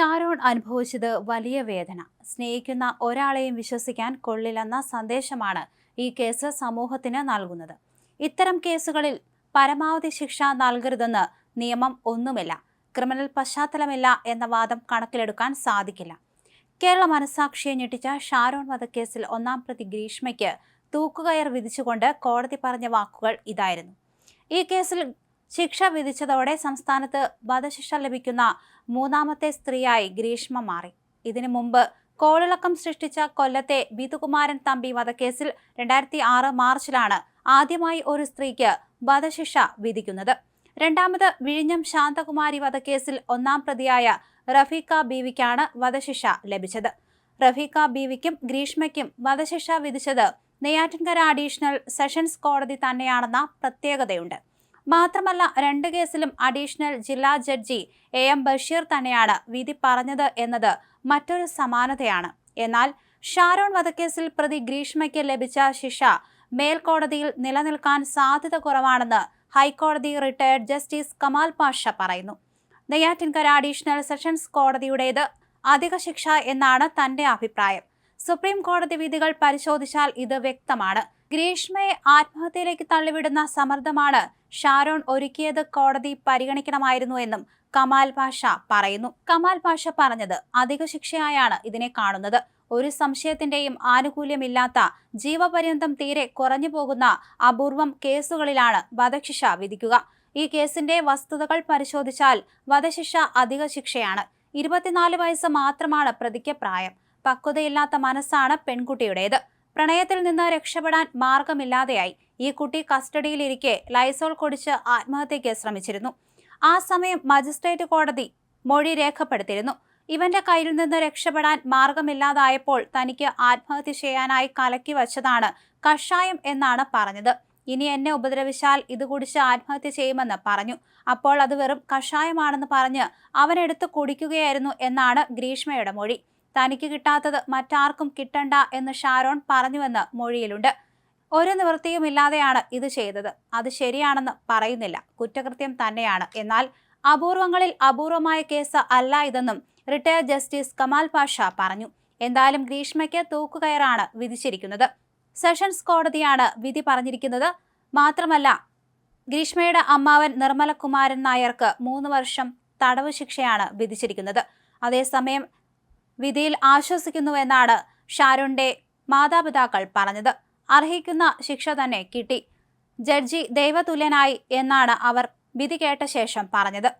ഷാരോൺ അനുഭവിച്ചത് വലിയ വേദന. സ്നേഹിക്കുന്ന ഒരാളെയും വിശ്വസിക്കാൻ കൊള്ളില്ലെന്ന സന്ദേശമാണ് ഈ കേസ് സമൂഹത്തിന് നൽകുന്നത്. ഇത്തരം കേസുകളിൽ പരമാവധി ശിക്ഷ നൽകരുതെന്ന് നിയമം ഒന്നുമില്ല ക്രിമിനൽ പശ്ചാത്തലമില്ല എന്ന വാദം കണക്കിലെടുക്കാൻ സാധിക്കില്ല. കേരള മനസാക്ഷിയെ ഞെട്ടിച്ച ഷാരോൺ വധക്കേസിൽ ഒന്നാം പ്രതി ഗ്രീഷ്മയ്ക്ക് തൂക്കുകയർ വിധിച്ചുകൊണ്ട് കോടതി പറഞ്ഞ വാക്കുകൾ ഇതായിരുന്നു. ഈ കേസിൽ ശിക്ഷ വിധിച്ചതോടെ സംസ്ഥാനത്ത് വധശിക്ഷ ലഭിക്കുന്ന മൂന്നാമത്തെ സ്ത്രീയായി ഗ്രീഷ്മ മാറി. ഇതിനു മുമ്പ് കോളിളക്കം സൃഷ്ടിച്ച കൊല്ലത്തെ ബിതുകുമാരൻ തമ്പി വധക്കേസിൽ രണ്ടായിരത്തി ആറ് മാർച്ചിലാണ് ആദ്യമായി ഒരു സ്ത്രീക്ക് വധശിക്ഷ വിധിക്കുന്നത്. രണ്ടാമത് വിഴിഞ്ഞം ശാന്തകുമാരി വധക്കേസിൽ ഒന്നാം പ്രതിയായ റഫീഖ ബീവിക്കാണ് വധശിക്ഷ ലഭിച്ചത്. റഫീഖ ബീവിക്കും ഗ്രീഷ്മയ്ക്കും വധശിക്ഷ വിധിച്ചത് നെയ്യാറ്റിൻകര അഡീഷണൽ സെഷൻസ് കോടതി തന്നെയാണെന്ന പ്രത്യേകതയുണ്ട്. മാത്രമല്ല രണ്ട് കേസിലും അഡീഷണൽ ജില്ലാ ജഡ്ജി എ എം ബഷീർ തന്നെയാണ് വിധി പറഞ്ഞത് എന്നത് മറ്റൊരു സമാനതയാണ്. എന്നാൽ ഷാരോൺ വധക്കേസിൽ പ്രതി ഗ്രീഷ്മയ്ക്ക് ലഭിച്ച ശിക്ഷ മേൽക്കോടതിയിൽ നിലനിൽക്കാൻ സാധ്യത കുറവാണെന്ന് ഹൈക്കോടതി റിട്ടയർഡ് ജസ്റ്റിസ് കമാൽ പാഷ പറയുന്നു. നെയ്യാറ്റിൻകര അഡീഷണൽ സെഷൻസ് കോടതിയുടേത് അധിക ശിക്ഷ എന്നാണ് തന്റെ അഭിപ്രായം. സുപ്രീം കോടതി വിധികൾ പരിശോധിച്ചാൽ ഇത് വ്യക്തമാണ്. ഗ്രീഷ്മയെ ആത്മഹത്യയിലേക്ക് തള്ളിവിടുന്ന സമ്മർദ്ദമാണ് ഷാരോൺ ഒരുക്കിയത് കോടതി പരിഗണിക്കണമായിരുന്നു എന്നും കമാൽ പാഷ പറയുന്നു. കമാൽ പാഷ പറഞ്ഞത് അധിക ശിക്ഷയായാണ് ഇതിനെ കാണുന്നത്. ഒരു സംശയത്തിന്റെയും ആനുകൂല്യമില്ലാത്ത ജീവപര്യന്തം തീരെ കുറഞ്ഞു പോകുന്ന അപൂർവം കേസുകളിലാണ് വധശിക്ഷ വിധിക്കുക. ഈ കേസിന്റെ വസ്തുതകൾ പരിശോധിച്ചാൽ വധശിക്ഷ അധിക ശിക്ഷയാണ്. ഇരുപത്തിനാല് വയസ്സ് മാത്രമാണ് പ്രതിക്ക് പ്രായം. പക്വതയില്ലാത്ത മനസ്സാണ് പെൺകുട്ടിയുടേത്. പ്രണയത്തിൽ നിന്ന് രക്ഷപ്പെടാൻ മാർഗമില്ലാതെയായി ഈ കുട്ടി കസ്റ്റഡിയിലിരിക്കെ ലൈസോൾ കുടിച്ച് ആത്മഹത്യയ്ക്ക് ശ്രമിച്ചിരുന്നു. ആ സമയം മജിസ്ട്രേറ്റ് കോടതി മൊഴി രേഖപ്പെടുത്തിയിരുന്നു. ഇവന്റെ കയ്യിൽ നിന്ന് രക്ഷപ്പെടാൻ മാർഗമില്ലാതായപ്പോൾ തനിക്ക് ആത്മഹത്യ ചെയ്യാനായി കലക്കി വച്ചതാണ് കഷായം എന്നാണ് പറഞ്ഞത്. ഇനി എന്നെ ഉപദ്രവിച്ചാൽ ഇത് കുടിച്ച് ആത്മഹത്യ ചെയ്യുമെന്ന് പറഞ്ഞു. അപ്പോൾ അത് വെറും കഷായമാണെന്ന് പറഞ്ഞ് അവനെടുത്ത് കുടിക്കുകയായിരുന്നു എന്നാണ് ഗ്രീഷ്മയുടെ മൊഴി. തനിക്ക് കിട്ടാത്തത് മറ്റാർക്കും കിട്ടണ്ട എന്ന് ഷാരോൺ പറഞ്ഞുവെന്ന് മൊഴിയിലുണ്ട്. ഒരു നിവൃത്തിയുമില്ലാതെയാണ് ഇത് ചെയ്തത്. അത് ശരിയാണെന്ന് പറയുന്നില്ല. കുറ്റകൃത്യം തന്നെയാണ്. എന്നാൽ അപൂർവങ്ങളിൽ അപൂർവമായ കേസ് അല്ല ഇതെന്നും റിട്ടയർഡ് ജസ്റ്റിസ് കമാൽ പാഷ പറഞ്ഞു. എന്തായാലും ഗ്രീഷ്മയ്ക്ക് തൂക്കുകയറാണ് വിധിച്ചിരിക്കുന്നത്. സെഷൻസ് കോടതിയാണ് വിധി പറഞ്ഞിരിക്കുന്നത്. മാത്രമല്ല ഗ്രീഷ്മയുടെ അമ്മാവൻ നിർമ്മലകുമാരൻ നായർക്ക് മൂന്ന് വർഷം തടവ് ശിക്ഷയാണ് വിധിച്ചിരിക്കുന്നത്. അതേസമയം വിധിയിൽ ആശ്വസിക്കുന്നുവെന്നാണ് ഷാരുണിന്റെ മാതാപിതാക്കൾ പറഞ്ഞത്. അർഹിക്കുന്ന ശിക്ഷ തന്നെ കിട്ടി. ജഡ്ജി ദൈവതുല്യനായി എന്നാണ് അവർ വിധി കേട്ട ശേഷം പറഞ്ഞത്.